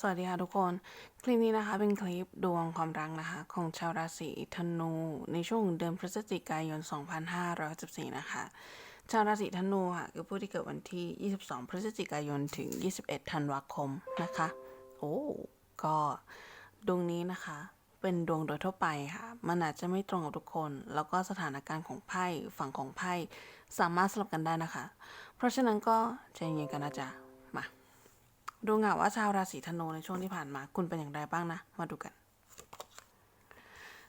สวัสดีค่ะทุกคน คลิปนี้นะคะเป็นคลิปดวงความรักนะคะ ของชาวราศีธนู ในช่วงเดือนพฤศจิกายน 2564นะคะ ชาวราศีธนูค่ะคือผู้ที่เกิดวันที่ 22 พฤศจิกายนถึง 21 ธันวาคมนะคะ โอ้ก็ดวงนี้นะคะ เป็นดวงโดยทั่วไปค่ะ มันอาจจะไม่ตรงกับทุกคน แล้วก็สถานการณ์ของไพ่ฝั่งของไพ่สามารถสลับกันได้นะคะ เพราะฉะนั้นก็ใจเย็นกันนะจ๊ะ ดูเหงาว่าชาวราศีธนูในช่วงที่ผ่านมา คุณเป็นอย่างไรบ้างนะ มาดูกัน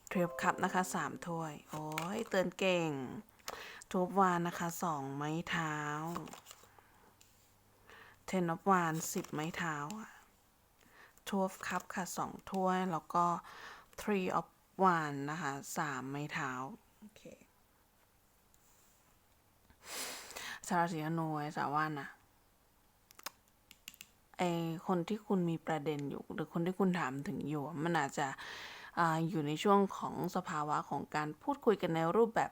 เทรปคัพนะคะสามถ้วย โอ้ยเตือนเก่งทูบวานนะคะสองไม้เท้า เทนอฟวานสิบไม้เท้าทูบคัพค่ะสองถ้วย แล้วก็ three of วานนะคะสามไม้เท้า โอเคชาราศีธนูไอ้สาวว่านนะ ไอคนที่คุณมีประเด็นอยู่ หรือคนที่คุณถามถึงอยู่มันอาจจะอยู่ในช่วงของสภาวะของการพูดคุยกันในรูปแบบ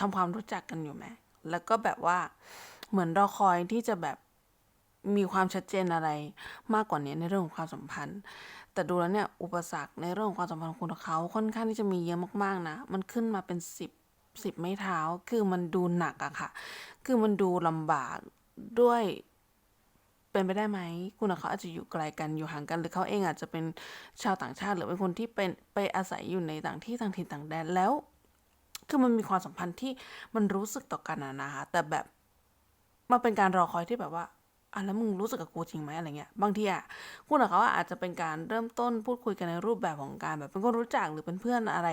ทำความรู้จักกันอยู่ไหมแล้วก็แบบว่าเหมือนรอคอยที่จะแบบมีความชัดเจนอะไรมากกว่านี้ในเรื่องของความสัมพันธ์ แต่ดูแล้วเนี่ยอุปสรรคในเรื่องของความสัมพันธ์ของคุณกับเขาค่อนข้างที่จะมีเยอะมากๆนะ มันขึ้นมาเป็นสิบสิบไม้เท้า คือมันดูหนักอะค่ะ คือมันดูลำบาก ด้วยเป็นไปได้ไหมคุณกับเขาอาจจะอยู่ไกลกันอยู่ห่างกันหรือเขาเองอาจจะเป็นชาวต่างชาติ หรือเป็นคนที่เป็นไปอาศัยอยู่ในต่างที่ต่างถิ่นต่างแดนแล้ว คือมันมีความสัมพันธ์ที่มันรู้สึกต่อกันนะคะแต่แบบมันเป็นการรอคอยที่แบบว่า อะแล้วมึงรู้สึกกับกูจริงไหมอะไรเงี้ยบางทีอะคุณกับเขาอาจจะเป็นการเริ่มต้นพูดคุยกันในรูปแบบของการแบบเป็นคนรู้จักหรือเป็นเพื่อนอะไร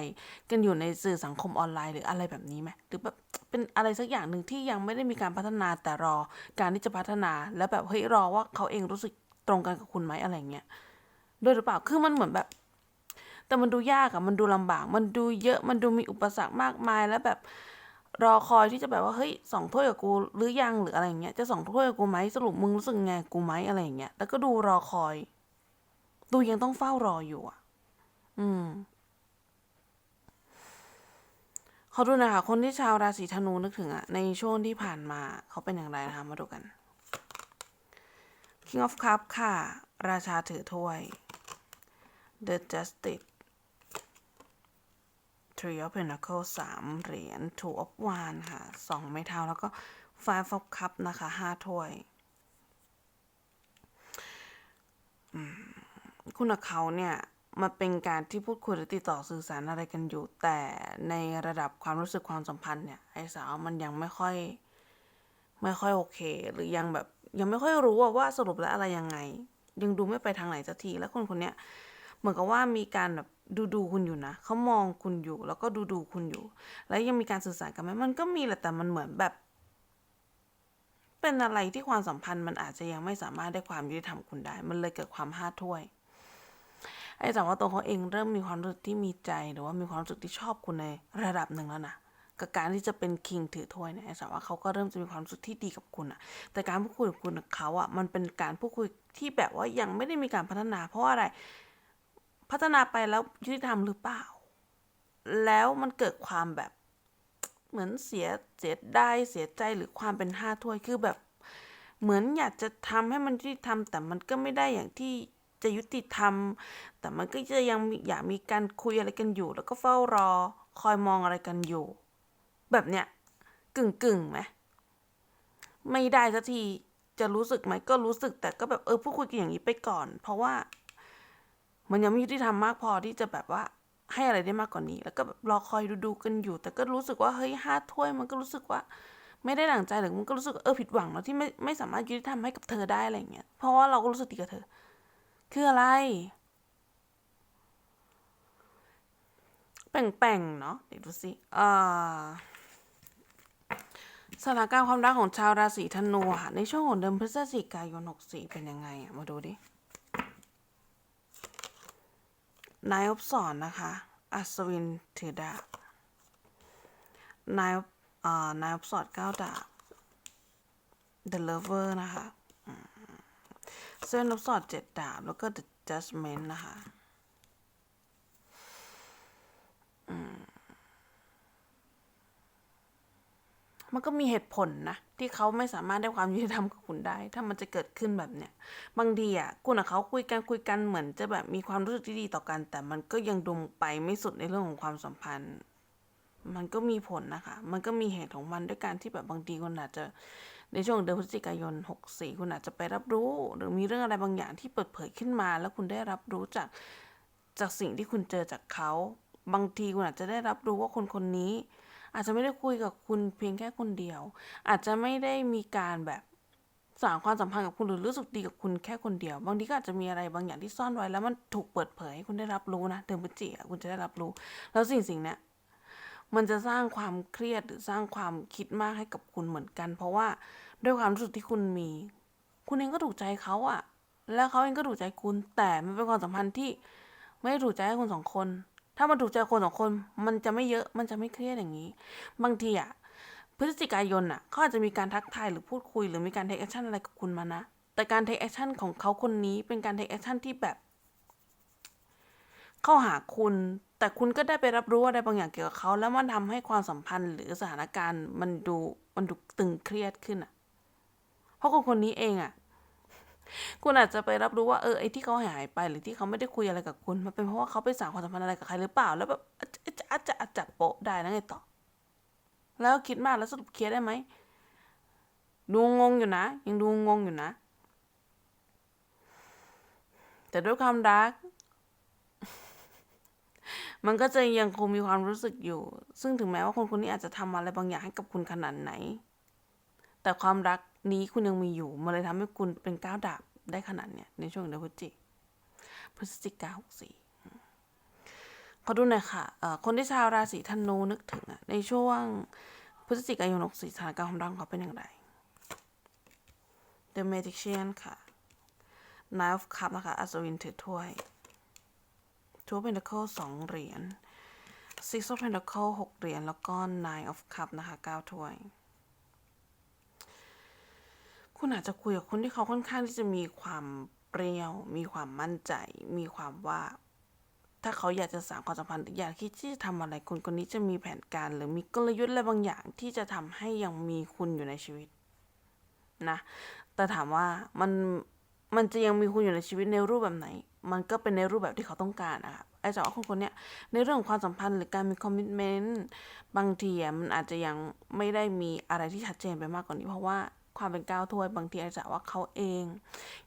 กันอยู่ในสื่อสังคมออนไลน์หรืออะไรแบบนี้ไหมหรือแบบเป็นอะไรสักอย่างหนึ่งที่ยังไม่ได้มีการพัฒนาแต่รอการที่จะพัฒนาแล้วแบบเฮ้ยรอว่าเขาเองรู้สึกตรงกันกับคุณไหมอะไรเงี้ยด้วยหรือเปล่าคือมันเหมือนแบบ แต่มันดูยากอะมันดูลำบาก มันดูเยอะมันดูมีอุปสรรคมากมายแล้วแบบ รอคอยที่จะแบบว่าเฮ้ยสองถ้วยกับกูหรือยังหรืออะไรเงี้ยจะสองถ้วยกับกูไหมสรุปมึงรู้สึกไงกูไหมอะไรเงี้ยแล้วก็ดูรอคอย ดูยังต้องเฝ้ารออยู่อะ อืมเขาดูนะคะคนที่ชาวราศีธนูนึกถึงอะในช่วงที่ผ่านมาเขาเป็นอย่างไรนะคะมาดูกัน King of Cup ค่ะ ราชาถือถ้วย The Justice Three of Pentacles สามเหรียญ Two of Wands ค่ะสองไม้เท้าแล้วก็ Five of Cup นะคะห้าถ้วยคุณกับเขาเนี่ยมันเป็นการที่พูดคุยหรือติดต่อสื่อสารอะไรกันอยู่ แต่ในระดับความรู้สึกความสัมพันธ์เนี่ยไอ้สาวมันยังไม่ค่อย ไม่ค่อยโอเค หรือยังแบบยังไม่ค่อยรู้ว่าว่าสรุปแล้วอะไรยังไง ยังดูไม่ไปทางไหนสักทีแล้วคนคนเนี้ยเหมือนกับว่ามีการแบบ ดูดูคุณอยู่นะเขามองคุณอยู่ แล้วก็ดูดูคุณอยู่ แล้วยังมีการสื่อสารกันไหมมันก็มีแหละแต่มันเหมือนแบบ เป็นอะไรที่ความสัมพันธ์มันอาจจะยังไม่สามารถได้ความยุติธรรมคุณได้ มันเลยเกิดความห้าถ้วยไอ้แต่ว่าตัวเขาเองเริ่มมีความรู้สึกที่มีใจหรือว่ามีความรู้สึกที่ชอบคุณในระดับหนึ่งแล้วนะกับการที่จะเป็นคิงถือถ้วยเนี่ยไอ้แต่ว่าเขาก็เริ่มจะมีความรู้สึกที่ดีกับคุณอะแต่การพูดคุยกับคุณกับเขาอะมันเป็นการพูดคุยที่แบบว่ายังไม่ได้มีการพัฒนา เพราะอะไร พัฒนาไปแล้วยุติธรรมหรือเปล่า แล้วมันเกิดความแบบ เหมือนเสียเสียได้เสียใจหรือความเป็นห้าถ้วยคือแบบ เหมือนอยากจะทำให้มันยุติธรรมแต่มันก็ไม่ได้อย่างที่จะยุติธรรม แต่มันก็จะยังอยากมีการคุยอะไรกันอยู่ แล้วก็เฝ้ารอ คอยมองอะไรกันอยู่ แบบเนี้ยกึ่งกึ่งไหมไม่ได้สักทีจะรู้สึกไหมก็รู้สึกแต่ก็แบบเออพูดคุยกันอย่างนี้ไปก่อน เพราะว่า มันยังไม่ยุติธรรมมากพอที่จะแบบว่าให้อะไรได้มากกว่านี้ แล้วก็แบบรอคอยดูดูๆกันอยู่ แต่ก็รู้สึกว่าเฮ้ยห้าถ้วยมันก็รู้สึกว่า ไม่ได้ดั่งใจหรือมันก็รู้สึกเออผิดหวังแล้วที่ไม่ไม่สามารถยุติธรรมให้กับเธอได้อะไรเงี้ย เพราะว่าเราก็รู้สึกดีกับเธอ คืออะไรแป่งๆเนาะเดี๋ยวดูสิอ่าสถานการณ์ความรักของชาวราศีธนูค่ะในช่วงของเดือนพฤศจิกายน64เป็นยังไงอะมาดูดิ นายอบสอนนะคะ อัศวินถือดาบ นายอ่นายอบสอนเก้าดาบ The Lover นะคะเส้นอบสอนเจ็ดดาบ แล้วก็ The Judgment นะคะ มันก็มีเหตุผลนะ ที่เขาไม่สามารถได้ความยุติธรรมกับคุณได้ ถ้ามันจะเกิดขึ้นแบบเนี้ยบางทีอะคุณกับเขาคุยกันคุยกันเหมือนจะแบบมีความรู้สึกที่ดีต่อกัน แต่มันก็ยังดมไปไม่สุดในเรื่องของความสัมพันธ์ มันก็มีผลนะคะ มันก็มีเหตุของมันด้วยการที่แบบบางทีคุณอาจจะในช่วงเดือนพฤศจิกายน 64 คุณอาจจะไปรับรู้ หรือมีเรื่องอะไรบางอย่างที่เปิดเผยขึ้นมา แล้วคุณได้รับรู้จากจากสิ่งที่คุณเจอจากเขา บางทีคุณอาจจะได้รับรู้ว่าคนคนนี้ อาจจะไม่ได้คุยกับคุณเพียงแค่คนเดียว อาจจะไม่ได้มีการแบบสานความสัมพันธ์กับคุณหรือรู้สึกดีกับคุณแค่คนเดียว บางทีก็อาจจะมีอะไรบางอย่างที่ซ่อนไว้แล้วมันถูกเปิดเผยให้คุณได้รับรู้นะเดือนพฤศจิกาคุณจะได้รับรู้ แล้วสิ่งสิ่งนี้มันจะสร้างความเครียดหรือสร้างความคิดมากให้กับคุณเหมือนกัน เพราะว่าด้วยความรู้สึกที่คุณมี คุณเองก็ถูกใจเขาอะแล้วเขาเองก็ถูกใจคุณ แต่มันเป็นความสัมพันธ์ที่ไม่ถูกใจให้คนสองคน ถ้ามันถูกใจคนสองคนมันจะไม่เยอะมันจะไม่เครียดอย่างนี้ บางทีอะพฤศจิกายนอะเขาอาจจะมีการทักทายหรือพูดคุย หรือมีการเทคแอคชั่นอะไรกับคุณมานะ แต่การเทคแอคชั่นของเขาคนนี้เป็นการเทคแอคชั่นที่แบบ เข้าหาคุณ แต่คุณก็ได้ไปรับรู้อะไรบางอย่างเกี่ยวกับเขา แล้วมันทำให้ความสัมพันธ์หรือสถานการณ์มันดูมันดูตึงเครียดขึ้นอะเพราะคนคนนี้เองอะ คุณอาจจะไปรับรู้ว่าเออไอ้ที่เขาหายไปหรือที่เขาไม่ได้คุยอะไรกับคุณ มันเป็นเพราะว่าเขาไปสานความสัมพันธ์อะไรกับใครหรือเปล่า แล้วแบบอาจจะอาจจะอาจจะโปะได้นะไงต่อ แล้วคิดมากแล้วสรุปเคลียร์ได้ไหมดูงงอยู่นะ ยังดูงงอยู่นะ แต่ด้วยความรัก มันก็จะยังคงมีความรู้สึกอยู่ ซึ่งถึงแม้ว่าคนคนนี้อาจจะทำอะไรบางอย่างให้กับคุณขนาดไหน แต่ความรัก นี้คุณยังมีอยู่มันเลยทำให้คุณเป็นก้าวดาบได้ขนาดเนี้ยในช่วงเดือนพฤศจิกพฤศจิกาหกสี่ขอดูหน่อยค่ะคนที่ชาวราศีธนูนึกถึงอะในช่วงพฤศจิกายนหกสี่สถานการณ์ความรักของเขาเป็นอย่างไร The Magician ค่ะ Nine of Cups นะคะอัศวินถือถ้วย Two of Pentacles สองเหรียญ Six of Pentacles หกเหรียญ แล้วก็ Nine of Cups นะคะเก้าถ้วย คุณอาจจะคุยกับคนที่เขาค่อนข้างที่จะมีความเปรี้ยว มีความมั่นใจ มีความว่า ถ้าเขาอยากจะสร้างความสัมพันธ์หรืออยากคิดที่จะทำอะไรคนคนนี้จะมีแผนการ หรือมีกลยุทธ์อะไรบางอย่างที่จะทำให้ยังมีคุณอยู่ในชีวิตนะแต่ถามว่ามันมันจะยังมีคุณอยู่ในชีวิตในรูปแบบไหน มันก็เป็นในรูปแบบที่เขาต้องการนะคะไอ้จากว่าคนคนเนี้ยในเรื่องของความสัมพันธ์หรือการมีคอมมิชเมนต์บางทีมันอาจจะยังไม่ได้มีอะไรที่ชัดเจนไปมากกว่านี้ เพราะว่า ความเป็นก้าวถ้วยบางทีอาจจะว่าเขาเอง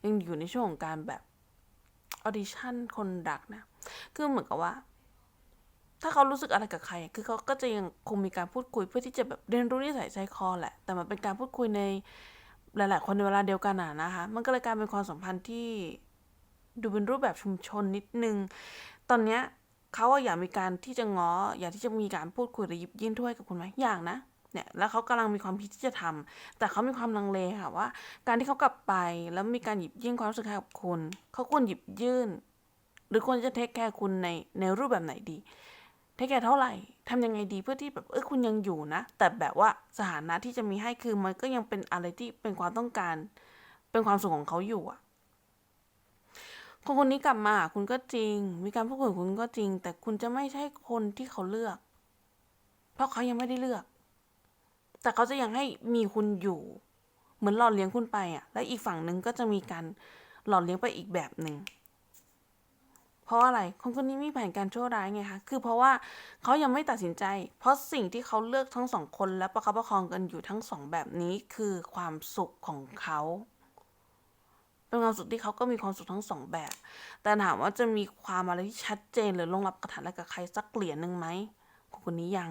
ยังอยู่ในช่วงของการแบบออดิชั่นคนดักนะ คือเหมือนกับว่า ถ้าเขารู้สึกอะไรกับใคร คือเขาก็จะยังคงมีการพูดคุยเพื่อที่จะแบบเรียนรู้นิสัยใจคอแหละ แต่มันเป็นการพูดคุยในหลาย ๆ คนในเวลาเดียวกันอะนะคะ มันก็เลยกลายเป็นความสัมพันธ์ที่ดูเป็นรูปแบบชุมชนนิดนึง ตอนเนี้ยเขาอยากมีการที่จะง้ออยากที่จะมีการพูดคุยหรือยิบยื่นถ้วยกับคุณไหมอย่างนะ เนี่ยแล้วเขากำลังมีความคิดที่จะทำแต่เขามีความลังเลค่ะว่า การที่เขากลับไปแล้วมีการหยิบยื่นความรู้สึกให้กับคุณเขาควรหยิบยื่น หรือควรจะเทคแคร์คุณในในรูปแบบไหนดีเทคแคร์เท่าไหร่ทำยังไงดีเพื่อที่แบบเออคุณยังอยู่นะ แต่แบบว่าสถานะที่จะมีให้คือมันก็ยังเป็นอะไรที่เป็นความต้องการ เป็นความสุขของเขาอยู่อะคนคนนี้กลับมาหาคุณก็จริง มีการพูดคุยกับคุณก็จริง แต่คุณจะไม่ใช่คนที่เขาเลือก เพราะเขายังไม่ได้เลือก แต่เขาจะยังให้มีคุณอยู่ เหมือนหล่อเลี้ยงคุณไปอะและอีกฝั่งหนึ่งก็จะมีการหล่อเลี้ยงไปอีกแบบหนึ่งเพราะอะไรคนคนนี้มีแผนการชั่วร้ายไงคะคือเพราะว่าเขายังไม่ตัดสินใจ เพราะสิ่งที่เขาเลือกทั้งสองคนและประคับประคองกันอยู่ทั้งสองแบบนี้คือความสุขของเขาเป็นความสุขที่เขาก็มีความสุขทั้งสองแบบ แต่ถามว่าจะมีความอะไรที่ชัดเจนหรือลงรับกระถานอะไรกับใครสักเหรียญหนึ่งไหมคนคนนี้ยัง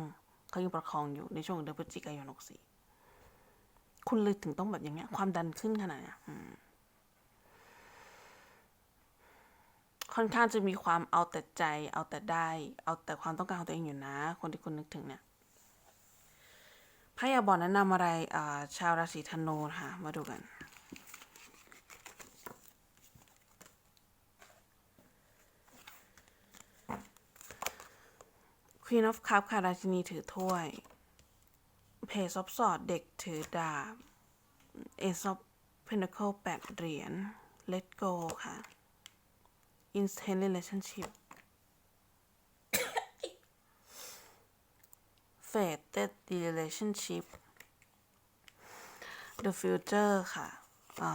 เขายังประคองอยู่ในช่วงเดือนพฤศจิกายนหกสี่คุณเลยถึงต้องแบบอย่างเงี้ย ความดันขึ้นขนาดเนี้ยค่อนข้างจะมีความเอาแต่ใจ เอาแต่ได้ เอาแต่ความต้องการของตัวเองอยู่นะ คนที่คุณนึกถึงเนี่ยไพ่อยาบอกแนะนำอะไรชาวราศีธนูนะคะมาดูกัน Queen of Cup ค่ะ ราชินีถือถ้วย Page of Swords เด็กถือดาบ Ace of Pentacle แปดเหรียญ Let go ค่ะ instant relationship fated relationship the future ค่ะอ่า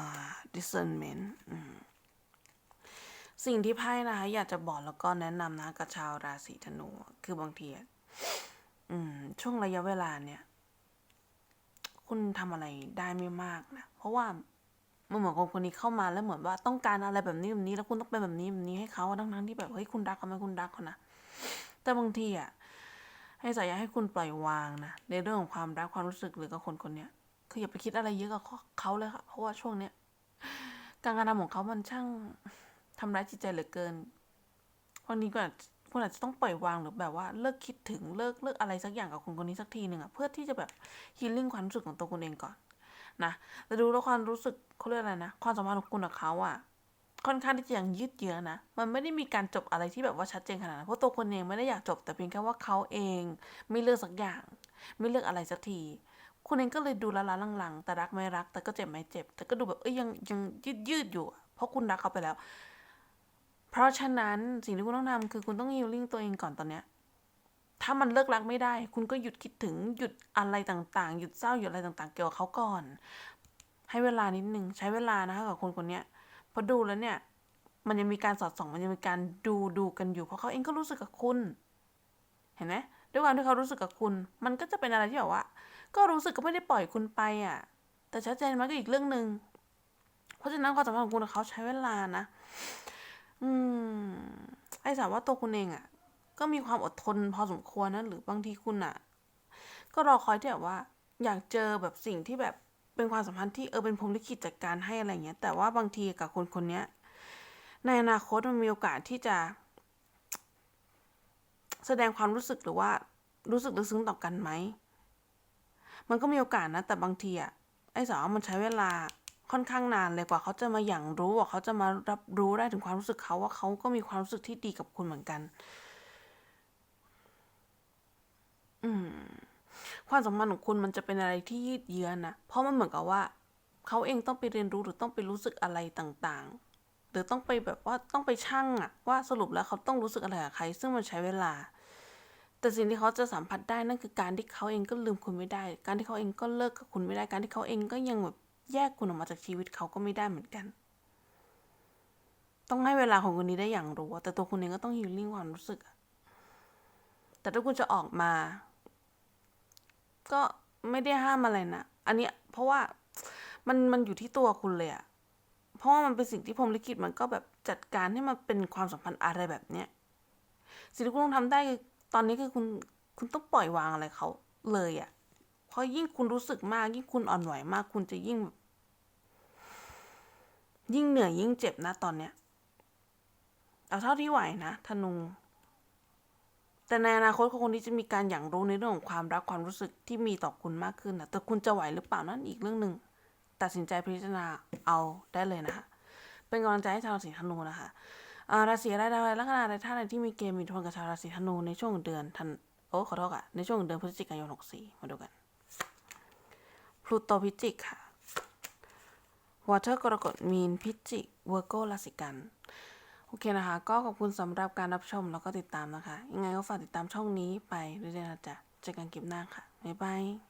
discernment อืม สิ่งที่ไพ่นะคะอยากจะบอกแล้วก็แนะนำนะกับชาวราศีธนูคือบางทีอืม ช่วงระยะเวลาเนี่ย คุณทำอะไรได้ไม่มากนะเพราะว่ามันเหมือนคนคนนี้เข้ามาแล้วเหมือนว่าต้องการอะไรแบบนี้แบบนี้ แล้วคุณต้องเป็นแบบนี้แบบนี้ให้เขาทั้งทั้งที่แบบเฮ้ยคุณรักเขาไหมคุณรักเขานะแต่บางทีอะให้สายยาให้คุณปล่อยวางนะในเรื่องของความรักความรู้สึกหรือกับคนคนนี้คืออย่าไปคิดอะไรเยอะกับเขาเลยค่ะเพราะว่าช่วงเนี้ยการกระทำของเขามันช่าง ทำร้ายจิตใจเหลือเกินวันนี้ก็อาจคุณอาจจะต้องปล่อยวางหรือแบบว่าเลิกคิดถึงเลิกเลิกอะไรสักอย่างกับคนคนนี้สักทีหนึ่งอะเพื่อที่จะแบบฮีลิ่งความรู้สึกของตัวคุณเองก่อนนะแต่ดูแล้วความรู้สึกเขาเรียกอะไรนะความสัมพันธ์ของคุณกับเขาอะค่อนข้างที่จะยังยืดเยื้อนะ มันไม่ได้มีการจบอะไรที่แบบว่าชัดเจนขนาดนั้น เพราะตัวคนเองไม่ได้อยากจบ แต่เพียงแค่ว่าเขาเองไม่เลือกสักอย่าง ไม่เลือกอะไรสักที คุณเองก็เลยดูละล้าลังๆ แต่รักไม่รัก แต่ก็เจ็บไม่เจ็บ แต่ก็ดูแบบเอ้ยยังยังยืดยืดอยู่ เพราะคุณรักเขาไปแล้ว เพราะฉะนั้นสิ่งที่คุณต้องทำคือคุณต้องฮิลลิ่งตัวเองก่อนตอนเนี้ย ถ้ามันเลิกรักไม่ได้ คุณก็หยุดคิดถึงหยุดอะไรต่างๆ หยุดเศร้าหยุดอะไรต่างๆ เกี่ยวกับเขาก่อน ให้เวลานิดนึงใช้เวลานะคะกับคนคนนี้พอดูแล้วเนี่ย มันยังมีการสอดส่อง มันยังมีการดูดูกันอยู่ เพราะเขาเองก็รู้สึกกับคุณ เห็นไหมด้วยความที่เขารู้สึกกับคุณ มันก็จะเป็นอะไรที่แบบว่า ก็รู้สึกก็ไม่ได้ปล่อยคุณไปอะ แต่ชัดเจนมันก็อีกเรื่องหนึ่งเพราะฉะนั้นความสัมพันธ์ของคุณกับเขาใช้เวลานะ อืม ไอ้สาวว่าตัวคุณเองอะ ก็มีความอดทนพอสมควรนะ หรือบางทีคุณอะ ก็รอคอยที่แบบว่า อยากเจอแบบสิ่งที่แบบเป็นความสัมพันธ์ที่เออเป็นพรหมลิขิตจัดการให้อะไรเงี้ย แต่ว่าบางทีกับคนคนเนี้ย ในอนาคตมันมีโอกาสที่จะ แสดงความรู้สึกหรือว่ารู้สึกลึกซึ้งต่อกันไหม มันก็มีโอกาสนะ แต่บางทีอะไอ้สาวมันใช้เวลา ค่อนข้างนานเลยกว่าเขาจะมาอย่างรู้ว่าเขาจะมารับรู้ได้ถึงความรู้สึกเขาว่าเขาก็มีความรู้สึกที่ดีกับคุณเหมือนกัน อืม ความสัมพันธ์ของคุณมันจะเป็นอะไรที่ยืดเยื้อนะเพราะมันเหมือนกับว่า เขาเองต้องไปเรียนรู้หรือต้องไปรู้สึกอะไรต่างๆ หรือต้องไปแบบว่าต้องไปชั่งอะว่าสรุปแล้วเขาต้องรู้สึกอะไรกับใคร ซึ่งมันใช้เวลาแต่สิ่งที่เขาจะสัมผัสได้นั่นคือการที่เขาเองก็ลืมคุณไม่ได้ การที่เขาเองก็เลิกกับคุณไม่ได้ การที่เขาเองก็ยังแบบ แยกคุณออกมาจากชีวิตเขาก็ไม่ได้เหมือนกัน ต้องให้เวลาของคนนี้ได้อย่างรู้ แต่ตัวคุณเองก็ต้องฮิลลิ่งความรู้สึก แต่ถ้าคุณจะออกมา ก็ไม่ได้ห้ามอะไรนะ อันนี้เพราะว่ามันมันอยู่ที่ตัวคุณเลยอะเพราะว่ามันเป็นสิ่งที่พรมลิขิตมันก็แบบจัดการให้มันเป็นความสัมพันธ์อะไรแบบเนี้ย สิ่งที่คุณต้องทำได้คือตอนนี้คือคุณคุณต้องปล่อยวางอะไรเขาเลยอะ่ะเพราะยิ่งคุณรู้สึกมาก ยิ่งคุณอ่อนไหวมาก คุณจะยิ่งแบบ ยิ่งเหนื่อยยิ่งเจ็บนะตอนเนี้ย เอาเท่าที่ไหวนะธนู แต่ในอนาคตคนนี้จะมีการอย่างรู้ในเรื่องของความรักความรู้สึกที่มีต่อคุณมากขึ้นนะแต่คุณจะไหวหรือเปล่านั่นอีกเรื่องหนึ่งตัดสินใจพิจารณาเอาได้เลยนะคะเป็นกำลังใจให้ชาวราศีธนูนะคะราศีอะไรดาวอะไรลัคนาอะไรท่าอะไรที่มีเกมมีทวนกับชาวราศีธนูในช่วงเดือนธันโอ้ขอโทษค่ะในช่วงเดือนพฤศจิกายน64มาดูกันพลูโตพิจิกค่ะ วอเตอร์กรกฎมีนพิจิกเวอร์โกราศีกัน โอเคนะคะ ก็ขอบคุณสำหรับการรับชมแล้วก็ติดตามนะคะ ยังไงก็ฝากติดตามช่องนี้ไปเรื่อยๆนะจ๊ะเจอกันคลิปหน้าค่ะ บ๊ายบาย